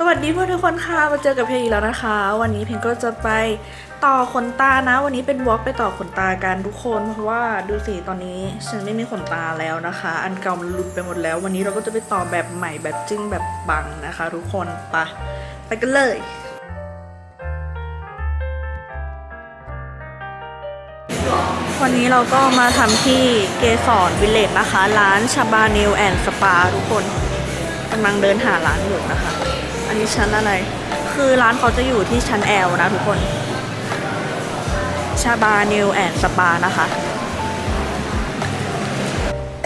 สวัสดีเพื่อนทุกคนค่ะ มาเจอกับเพลงอีกแล้วนะคะ วันนี้เพลงก็จะไปต่อขนตานะ วันนี้เป็นวอล์กไปต่อขนตากันทุกคน เพราะว่าดูสิตอนนี้ฉันไม่มีขนตาแล้วนะคะ อันเก่ามันหลุดไปหมดแล้ว วันนี้เราก็จะไปต่อแบบใหม่แบบจึ้งแบบปังนะคะ ทุกคนไปไปกันเลยวันนี้เราก็มาทำที่เกสรวิลเลจนะคะ ร้านชาบาเนลแอนด์สปาทุกคนกำลังเดินหาร้านอยู่นะคะ อันนี้ชั้นอะไร คือร้านเขาจะอยู่ที่ชั้นแอลนะทุกคน ชาบาเนลแอนด์สปานะคะ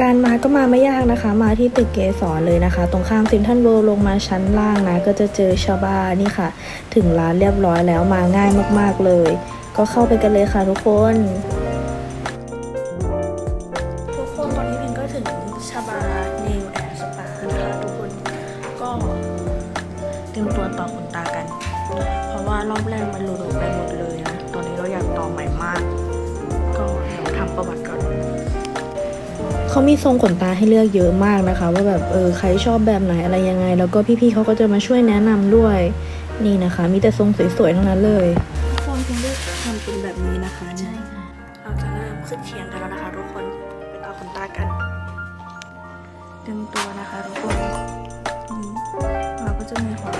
การมาก็มาไม่ยากนะคะ มาที่ตึกเกสรเลยนะคะ ตรงข้ามซินทันโวลงมาชั้นล่างนะ ก็จะเจอชาบานี่ค่ะ ถึงร้านเรียบร้อยแล้วมาง่ายมากๆเลย ก็เข้าไปกันเลยค่ะทุกคนทุกคนตอนนี้เพนก็ถึงชาบาเนล รียมตัวต่อขนตากัน เพราะว่ารอบแรกมันหลุดออกไปหมดเลยนะตอนนี้เราอยากต่อใหม่มาก ก็เดี๋ยวทำประวัติก่อนเขามีทรงขนตาให้เลือกเยอะมากนะคะ ว่าแบบเออใครชอบแบบไหนอะไรยังไง แล้วก็พี่ๆเขาก็จะมาช่วยแนะนำด้วย นี่นะคะ มีแต่ทรงสวยๆทั้งนั้นเลยทุกคนเพนเลือกทำเป็นแบบนี้นะคะใช่ค่ะเราจะเริ่มขึ้นเคียงกันแล้วนะคะทุกคนไปต่อขนตากันเตรียมตัวนะคะทุกคนอืมเราก็จะมีขนตากันแล้ว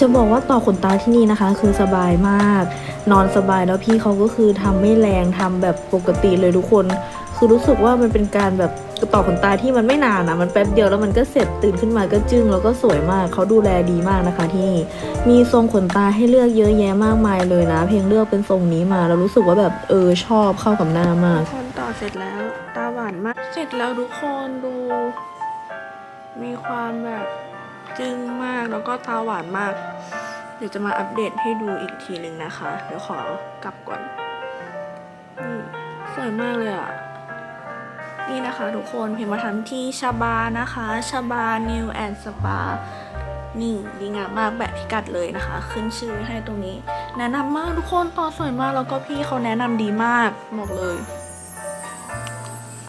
จะบอกว่าต่อขนตาที่นี่นะคะ คือสบายมาก นอนสบายแล้วพี่เขาก็คือทำไม่แรงทำแบบปกติเลยทุกคน คือรู้สึกว่ามันเป็นการแบบต่อขนตาที่มันไม่นานอะมันแป๊บเดียวแล้วมันก็เสร็จตื่นขึ้นมาก็จึ้งแล้วก็สวยมากเขาดูแลดีมากนะคะที่นี่มีทรงขนตาให้เลือกเยอะแยะมากมายเลยนะ เพียงเลือกเป็นทรงนี้มาแล้วรู้สึกว่าแบบเออชอบเข้ากับหน้ามากคนต่อเสร็จแล้ว ตาหวานมากเสร็จแล้วทุกคนดู มีความแบบ จึ้งมากแล้วก็ตาหวานมาก เดี๋ยวจะมาอัปเดตให้ดูอีกทีหนึ่งนะคะ เดี๋ยวขอกลับก่อนนี่สวยมากเลยอะ นี่นะคะทุกคนเพมมาทำที่ชาบานะคะชาบานิวแอนด์สปานี่ดีงามมากแบบพิกัดเลยนะคะ ขึ้นชื่อให้ตรงนี้ แนะนำมากทุกคนต่อสวยมากแล้วก็พี่เขาแนะนำดีมากบอกเลย